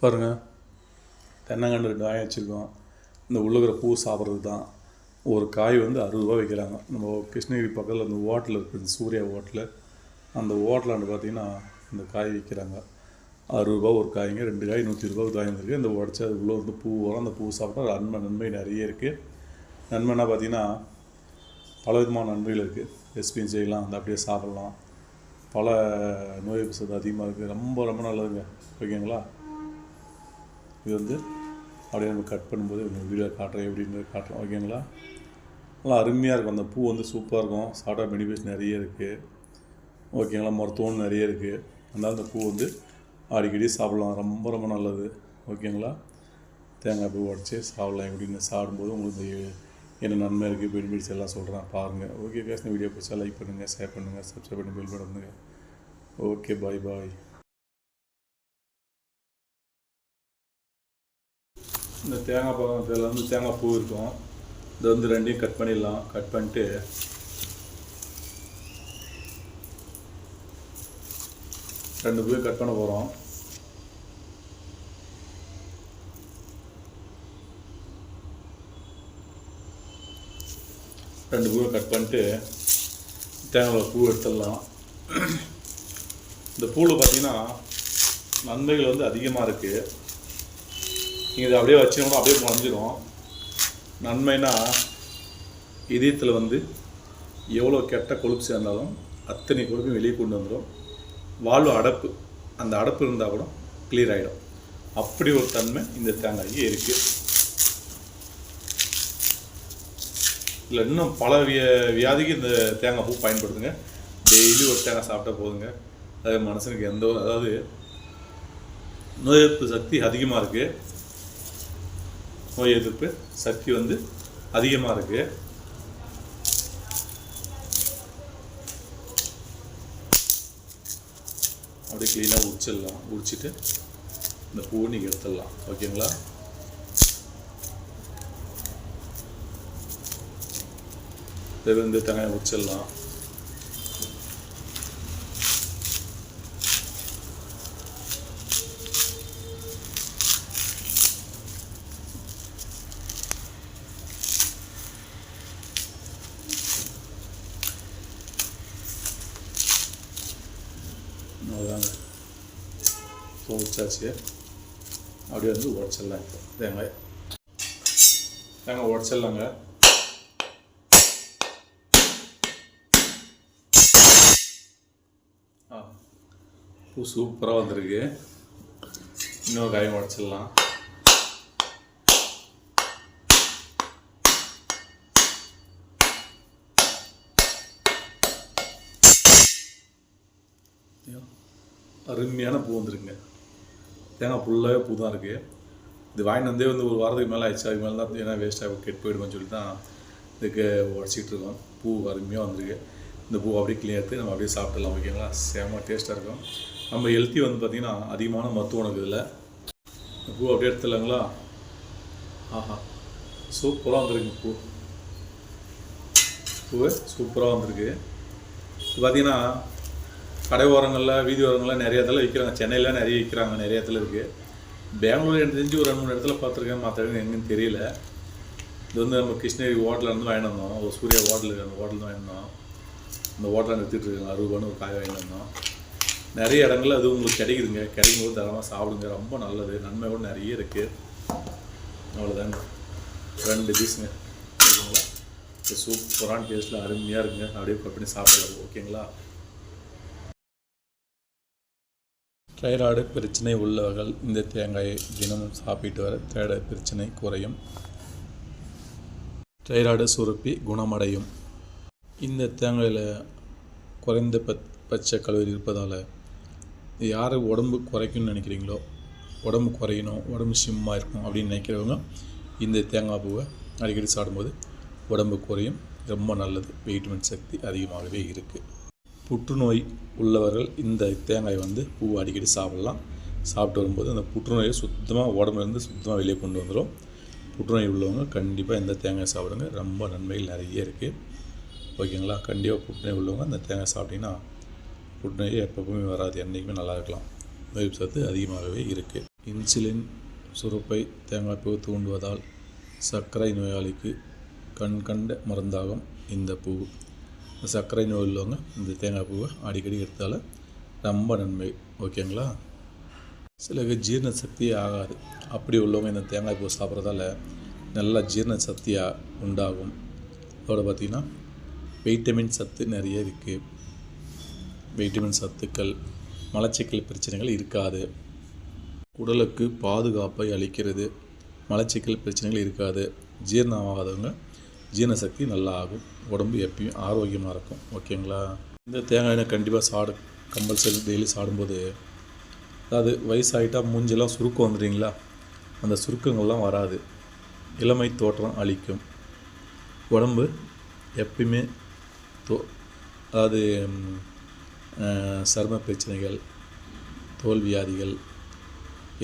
பாருங்கள் தென்னங்கன்று ரெண்டு காய் வச்சுருக்கோம். இந்த உள்ளுக்கிற பூ சாப்பிட்றது தான். ஒரு காய் வந்து அறுபது ரூபா விற்கிறாங்க நம்ம கிருஷ்ணகிரி பக்கத்தில் அந்த ஓட்டல் இருக்குது இந்த சூர்யா ஓட்டல் அந்த ஹோட்டலாண்டு பார்த்தீங்கன்னா இந்த காய் விற்கிறாங்க அறுபது ரூபா ஒரு காய்ங்க ரெண்டு காய் நூற்றி ரூபா காய் வந்துருக்கு. இந்த உடச்சி அது உள்ளே வந்து பூ வரும். அந்த பூ சாப்பிட்டா நன்மை நன்மை நிறைய இருக்குது நன்மைன்னா பார்த்திங்கன்னா பல விதமான நன்மைகள் இருக்குது ரெசிபியும் செய்யலாம் அந்த அப்படியே சாப்பிட்லாம். பல நோய் எதிர்ப்பு அதிகமாக இருக்குது ரொம்ப ரொம்ப நல்லதுங்க. ஓகேங்களா? இது வந்து அப்படியே நம்ம கட் பண்ணும்போது வீடியோ காட்டுறேன் எப்படின்னு காட்டுறோம் ஓகேங்களா நல்லா அருமையாக இருக்கும். அந்த பூ வந்து சூப்பராக இருக்கும். சாப்பிட்டா பெனிஃபிட்ஸ் நிறைய இருக்குது ஓகேங்களா மருத்துவம் நிறைய இருக்குது அதனால் அந்த பூ வந்து அடிக்கடி சாப்பிட்லாம். ரொம்ப ரொம்ப நல்லது. ஓகேங்களா தேங்காய் பூ உடச்சி சாப்பிட்லாம். எப்படின்னு சாப்பிடும்போது உங்களுக்கு இந்த என்ன நன்மை இருக்குது பெனிஃபிட்ஸ் எல்லாம் சொல்கிறேன் பாருங்கள் ஓகே கேஸ் வீடியோ பிடிச்சா லைக் பண்ணுங்கள் ஷேர் பண்ணுங்கள் சப்ஸ்கிரைப் பண்ணி பெல் பண்ணுங்கள் ஓகே பாய் பாய் இந்த தேங்காய் பழத்தில் வந்து தேங்காய் பூ இருக்கும். இது வந்து ரெண்டையும் கட் பண்ணிடலாம். கட் பண்ணிட்டு ரெண்டு பூவையும் கட் பண்ண போகிறோம் ரெண்டு பூவை கட் பண்ணிட்டு தேங்காய் பூ எடுத்துடலாம். இந்த பூவில் பார்த்தீங்கன்னா நன்மைகள் வந்து அதிகமாக இருக்குது நீங்கள் இதை அப்படியே வச்சீங்கன்னா அப்படியே முளைஞ்சிரும். நன்மைனா இதயத்தில் வந்து எவ்வளோ கெட்ட கொழுப்பு சேர்ந்தாலும் அத்தனை கொழுப்பையும் வெளியே கொண்டு வந்துடும் வாழ்வு அடப்பு அந்த அடப்பு இருந்தால் கூட கிளியர் ஆகிடும் அப்படி ஒரு தன்மை இந்த தேங்காய்க்கு இருக்குது இல்லை இன்னும் பல விய வியாதிக்கு இந்த தேங்காய் பூ பயன்படுத்துங்க. டெய்லி ஒரு தேங்காய் சாப்பிட்டா போதுங்க. அது மனுஷனுக்கு எந்த ஒரு அதாவது நோய் எதிர்ப்பு சக்தி அதிகமாக இருக்குது நோய் எதிர்ப்பு சக்தி வந்து அதிகமாக இருக்குது அப்படியே க்ளீனாக உரிச்சிடலாம். உரிச்சிட்டு இந்த பூவை நீங்கள் எடுத்துடலாம். ஓகேங்களா? இதில் வந்து தேங்காய் உரிச்சிடலாம். அவ்வளோதாங்க துவைச்சாச்சு அப்படியே வந்து உடச்சிடலாம் இப்போ. தேங்காய். தேங்காய் உடச்சிடலாங்க. ஆ. பூ சூப்பராக வந்திருக்கு. இன்னொரு காயம் உடச்சிடலாம். அருமையான பூ வந்துருங்க தேங்காய் ஃபுல்லாகவே பூ தான் இருக்குது இது வாங்கிட்டு வந்தே வந்து ஒரு வாரத்துக்கு மேலே ஆயிடுச்சு. அதுக்கு மேலே தான் ஏன்னா வேஸ்ட்டாக கெட்டு போயிடுமோன்னு சொல்லி தான் இதுக்கு உடச்சிக்கிட்டு இருக்கோம். பூ அருமையாக வந்திருக்கு. இந்த பூ அப்படியே கிளியர் எடுத்து நம்ம அப்படியே சாப்பிடலாம் ஓகேங்களா? சேமாக டேஸ்ட்டாக இருக்கும். நம்ம ஹெல்த்தி வந்து பார்த்திங்கன்னா அதிகமான மருத்துவம் இருக்குது இதில். இந்த பூ அப்படியே எடுத்துடலாங்களா? ஆஹா சூப்பராக வந்துருங்க பூ. பூ சூப்பராக வந்திருக்கு. பார்த்தீங்கன்னா கடை ஓரங்களில் வீதி ஓரங்களில் நிறைய இடத்துல விற்கிறாங்க சென்னையில் நிறைய விற்கிறாங்க நிறைய இடத்துல இருக்குது பெங்களூர் எனக்கு தெரிஞ்சு ஒரு ரெண்டு மூணு இடத்துல பார்த்துருக்கேன். மற்ற இடம் எங்கேன்னு தெரியல. இது வந்து நம்ம கிருஷ்ணகிரி ஹோட்டலில் இருந்து வாங்கிட்டு வந்தோம். ஒரு சூர்யா ஹோட்டல் அந்த ஹோட்டலில் தான் அந்த ஹோட்டலில் நிறுத்திட்டு இருக்காங்க அறுபதுன்னு ஒரு காய் வாங்கிட்டு வந்தோம். நிறைய இடங்கள்ல அது உங்களுக்கு கிடைக்குதுங்க. கிடைக்கும் போது தரமாக சாப்பிடுங்க. ரொம்ப நல்லது. நன்மை கூட நிறைய இருக்குது அவ்வளோதாங்க ரெண்டு பீஸுங்க ஓகேங்களா சூப்பரான டேஸ்ட்டில் அருமையாக இருக்குங்க. அப்படியே பண்ணி சாப்பிடலாம். ஓகேங்களா? தைராய்டு பிரச்சனை உள்ளவர்கள் இந்த தேங்காயை தினமும் சாப்பிட்டு வர தைராய்டு பிரச்சனை குறையும். தைராய்டு சுரப்பி குணமடையும். இந்த தேங்காயில் குறைந்த பத் பச்சை கலோரி இருப்பதால் யார் உடம்பு குறைக்கணும்னு நினைக்கிறீங்களோ உடம்பு குறையணும் உடம்பு சிம்மாக இருக்கும் அப்படின்னு நினைக்கிறவங்க இந்த தேங்காய் பூவை அடிக்கடி சாப்பிடும்போது உடம்பு குறையும். ரொம்ப நல்லது. வெயிட்மெண்ட் சக்தி அதிகமாகவே இருக்குது புற்றுநோய் உள்ளவர்கள் இந்த தேங்காய் வந்து பூ அடிக்கடி சாப்பிடலாம். சாப்பிட்டு வரும்போது அந்த புற்றுநோயை சுத்தமாக உடம்புலேருந்து சுத்தமாக வெளியே கொண்டு வந்துடும் புற்றுநோய் உள்ளவங்க கண்டிப்பாக இந்த தேங்காய் சாப்பிடுங்க. ரொம்ப நன்மைகள் நிறைய இருக்குது ஓகேங்களா? கண்டிப்பாக புற்றுநோய் உள்ளவங்க அந்த தேங்காய் சாப்பிட்டீங்கன்னா புற்றுநோய் எப்பவுமே வராது. என்றைக்குமே நல்லா இருக்கலாம். நோய் சத்து அதிகமாகவே இருக்குது இன்சுலின் சுரப்பை தேங்காய் பூ தூண்டுவதால் சர்க்கரை நோயாளிக்கு கண் கண்ட மருந்தாகும் இந்த பூ. சர்க்கரை நோய் உள்ளவங்க இந்த தேங்காய் பூவை அடிக்கடி எடுத்தால ரொம்ப நன்மை. ஓகேங்களா? சிலருக்கு ஜீரண சக்தியே ஆகாது. அப்படி உள்ளவங்க இந்த தேங்காய் பூ சாப்பிட்றதால நல்லா ஜீரண சக்தியாக உண்டாகும். அதோட பார்த்திங்கன்னா வைட்டமின் சத்து நிறைய இருக்குது வைட்டமின் சத்துக்கள் மலச்சிக்கல் பிரச்சனைகள் இருக்காது. உடலுக்கு பாதுகாப்பை அளிக்கிறது. மலச்சிக்கல் பிரச்சனைகள் இருக்காது. ஜீரணம் ஆகாதவங்க ஜீரண சக்தி நல்லா ஆகும் உடம்பு எப்பயும் ஆரோக்கியமாக இருக்கும். ஓகேங்களா? இந்த தேங்காய் எண்ணெய் கண்டிப்பாக சாடு கம்பல்சரி டெய்லி சாடும்போது அதாவது வயசாகிட்டால் மூஞ்செல்லாம் சுருக்கம் வந்துடுறீங்களா? அந்த சுருக்கங்கள்லாம் வராது. இளமை தோற்றம் அளிக்கும். உடம்பு எப்பயுமே தோ அதாவது சர்ம சரும பிரச்சனைகள் தோல் வியாதிகள்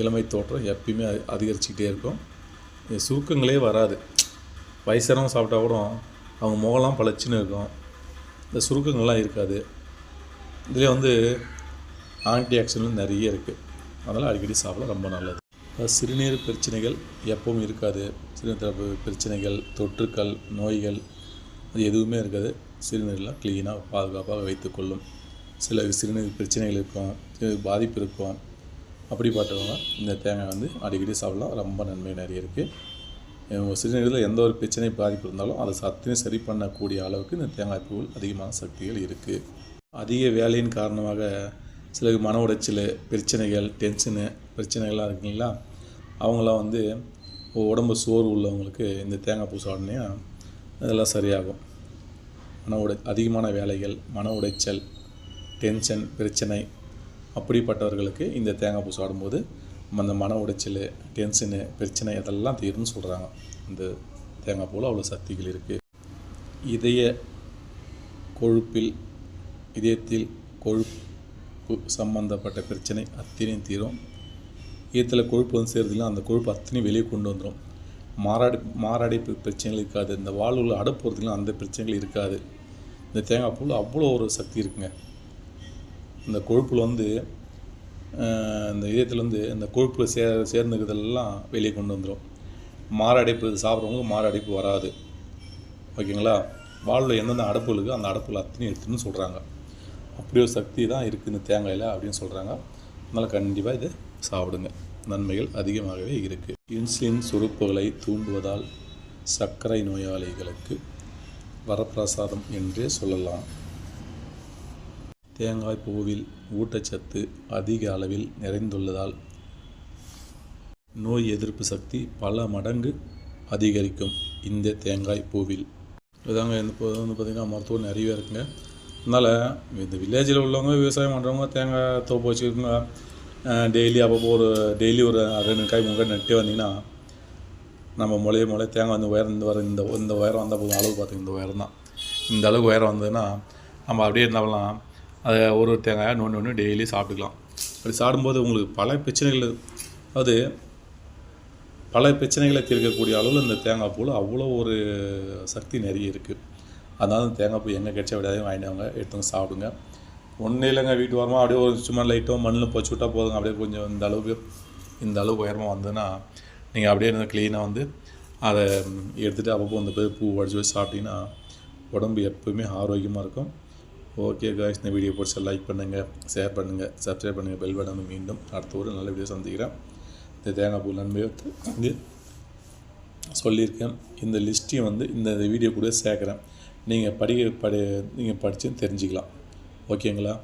இளமை தோற்றம் எப்பயுமே அதிகரிச்சுக்கிட்டே இருக்கும். சுருக்கங்களே வராது. வயசானவங்க சாப்பிட்டா கூட அவங்க முகம்லாம் பளிச்சுன்னு இருக்கும். இந்த சுருக்கங்கள்லாம் இருக்காது. இதில் வந்து ஆன்டி ஆக்சிடென்ட் நிறைய இருக்குது அதனால் அடிக்கடி சாப்பிட ரொம்ப நல்லது. சிறுநீர் பிரச்சனைகள் எப்பவும் இருக்காது. சிறுநீர் தரப்பு பிரச்சனைகள் தொற்றுக்கள் நோய்கள் அது எதுவுமே இருக்காது. சிறுநீர்லாம் க்ளீனாக பாதுகாப்பாக வைத்துக்கொள்ளும் சில சிறுநீர் பிரச்சனைகள் இருக்கும். சில பாதிப்பு இருக்கும். அப்படிப்பட்டவங்க இந்த தேங்காய் வந்து அடிக்கடி சாப்பிடலாம். ரொம்ப நன்மை நிறைய இருக்குது சிறுநீரில் எந்த ஒரு பிரச்சனை பாதிப்பு இருந்தாலும் அதை சத்தையும் சரி பண்ணக்கூடிய அளவுக்கு இந்த தேங்காய் பூவில் அதிகமான சக்திகள் இருக்குது அதிக வேலையின் காரணமாக சிலருக்கு மன உடைச்சல் பிரச்சனைகள் டென்ஷனு பிரச்சனைகள்லாம் இருக்குங்களா அவங்களாம் வந்து உடம்பு சோர்வு உள்ளவங்களுக்கு இந்த தேங்காய் பூ சாப்பிட்னே அதெல்லாம் சரியாகும். மன உடை அதிகமான வேலைகள் மன உடைச்சல் டென்ஷன் பிரச்சனை அப்படிப்பட்டவர்களுக்கு இந்த தேங்காய் பூ சாப்பிடும்போது அந்த மன உடைச்சல் டென்ஷனு பிரச்சனை அதெல்லாம் தீரும்னு சொல்கிறாங்க இந்த தேங்காய் பூவில் அவ்வளோ சக்திகள் இருக்குது இதய கொழுப்பில் இதயத்தில் கொழுப்பு சம்பந்தப்பட்ட பிரச்சனை அத்தனையும் தீரும். இதயத்தில் கொழுப்பு வந்து சேர்றதுலாம் அந்த கொழுப்பு அத்தனையும் வெளியே கொண்டு வந்துடும் மாறாடி மாரடைப்பு பிரச்சனைகள் இருக்காது. இந்த வாழ்வில் அடப்புறதுலாம் அந்த பிரச்சனைகள் இருக்காது. இந்த தேங்காய் பூவில் அவ்வளோ ஒரு சக்தி இருக்குங்க. இந்த கொழுப்பில் வந்து இந்த இதயத்துலேருந்து இந்த கொழுப்பில் சே சேர்ந்துக்கிறதெல்லாம் வெளியே கொண்டு வந்துடும் மாரடைப்பு சாப்பிட்றவங்களுக்கு மாரடைப்பு வராது. ஓகேங்களா? வாழ்வில் எந்தெந்த அடப்பு இருக்கோ அந்த அடப்புல அத்தனையும் எடுத்துன்னு சொல்கிறாங்க அப்படி ஒரு சக்தி தான் இருக்குது இந்த தேங்காயில் அப்படின்னு சொல்கிறாங்க அதனால் கண்டிப்பாக இதை சாப்பிடுங்க. நன்மைகள் அதிகமாகவே இருக்குது இன்சுலின் சுரப்புகளை தூண்டுவதால் சர்க்கரை நோயாளிகளுக்கு வரப்பிரசாதம் என்றே சொல்லலாம். தேங்காய் பூவில் ஊட்டச்சத்து அதிக அளவில் நிறைந்துள்ளதால் நோய் எதிர்ப்பு சக்தி பல மடங்கு அதிகரிக்கும் இந்த தேங்காய் பூவில். இதாங்க இந்த இப்போ வந்து பார்த்திங்கன்னா மருத்துவம் நிறையவே இருக்குங்க. அதனால் இந்த வில்லேஜில் உள்ளவங்க விவசாயம் பண்ணுறவங்க தேங்காய் தோப்பு வச்சுருக்கோங்க டெய்லி அப்பப்போ ஒரு டெய்லி ஒரு ரெண்டு காய் மூணு காய் நட்டு வந்தீங்கன்னா நம்ம முளைய முளைய தேங்காய் வந்து உயரம் இந்த வர இந்த இந்த உயரம் வந்தால் போதும். அளவு பார்த்திங்க இந்த உயரம் தான். இந்த அளவுக்கு உயரம் வந்ததுன்னா நம்ம அப்படியே என்ன பண்ணலாம் அதை ஒரு ஒரு தேங்காயாக ஒன்று ஒன்று டெய்லி சாப்பிட்டுக்கலாம். அப்படி சாப்பிடும்போது உங்களுக்கு பல பிரச்சனைகள் அதாவது பல பிரச்சனைகளை தீர்க்கக்கூடிய அளவில் இந்த தேங்காய் பூவில் அவ்வளோ ஒரு சக்தி நிறைய இருக்குது அதனால இந்த தேங்காய் பூ எங்கே கிடைச்சா விடாதையும் வாங்கிடுவாங்க எடுத்துங்க சாப்பிடுங்க. ஒன்றும் இல்லைங்க வீட்டு ஓரமாக அப்படியே ஒரு சும்மா லைட்டோ மண்ணில் பொச்சு விட்டா போதுங்க. அப்படியே கொஞ்சம் இந்த அளவுக்கு இந்த அளவுக்கு உயரமாக வந்ததுன்னா நீங்கள் அப்படியே இருந்து க்ளீனாக வந்து அதை எடுத்துகிட்டு அப்பப்போ அந்த போய் பூ உடச்சி வச்சு சாப்பிட்டிங்கன்னா உடம்பு எப்பவுமே ஆரோக்கியமாக இருக்கும். ஓகே காய்ஸ் இந்த வீடியோ பிடிச்சா லைக் பண்ணுங்கள் ஷேர் பண்ணுங்கள் சப்ஸ்கிரைப் பண்ணுங்கள் பெல் பட்டன் மீண்டும் அடுத்த ஒரு நல்ல வீடியோ சந்திக்கிறேன். இந்த தேங்காய் பூ நன்மையை வந்து சொல்லியிருக்கேன். இந்த லிஸ்ட்டையும் வந்து இந்த வீடியோ கூட சேர்க்குறேன். நீங்கள் படிக்க படி நீங்கள் படித்து தெரிஞ்சுக்கலாம். ஓகேங்களா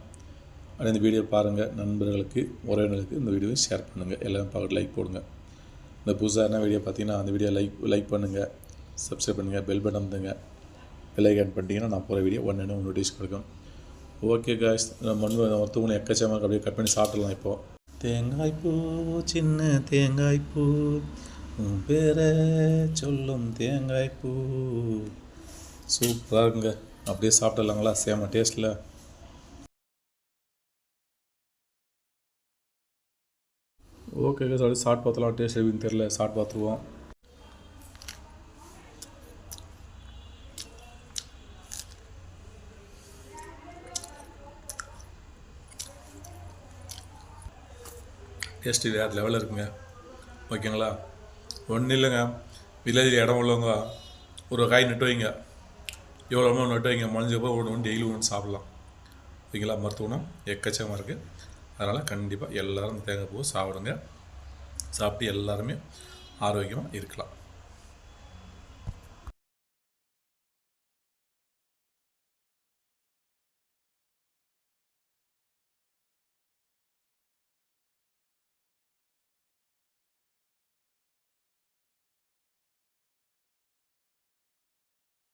அப்படியே இந்த வீடியோ பாருங்கள் நண்பர்களுக்கு உறவினர்களுக்கு இந்த வீடியோவை ஷேர் பண்ணுங்கள் எல்லாரும் பார்க்க லைக் போடுங்க. இந்த புதுசாக என்ன வீடியோ பார்த்தீங்கன்னா அந்த வீடியோ லைக் லைக் பண்ணுங்கள் சப்ஸ்கிரைப் பண்ணுங்கள் பெல் பட்டன் அமுத்துங்க பெல் ஐக்கான் பண்ணிட்டீங்கன்னா நான் போகிற வீடியோ ஒன்று ஒன்று நோட்டீஸ் கொடுக்கும். ஓகே காய்ஸ் மண் ஒருத்தவங்களை எக்கச்சமாக அப்படியே கட் பண்ணி சாப்பிடலாம் இப்போது தேங்காய் பூ சின்ன தேங்காய் பூ. உன் பேரை சொல்லும் தேங்காய் பூ. சூப்பராக இருக்குங்க. அப்படியே சாப்பிடலாங்களா சேம டேஸ்ட்டில் ஓகே சார் சாப்பிட்டு பார்த்தலாம் டேஸ்ட் எப்படின்னு தெரில சாப்பிட்டு பார்த்துருவோம். டேஸ்ட்டு வேறு லெவலில் இருக்குங்க ஓகேங்களா ஒன்றும் இல்லைங்க. வில்லேஜில் இடம் உள்ளவங்க ஒரு காய் நட்டு வைங்க எவ்வளோ நட்டு வைங்க முடிஞ்சப்போ ஒன்று ஒன்று டெய்லி ஒன்று சாப்பிட்லாம். ஓகேங்களா? மருத்துவம் எக்கச்சக்கமாக இருக்குது அதனால் கண்டிப்பாக எல்லோரும் தேங்காய் பூ சாப்பிடுங்க. சாப்பிட்டு எல்லாருமே ஆரோக்கியமாக இருக்கலாம்.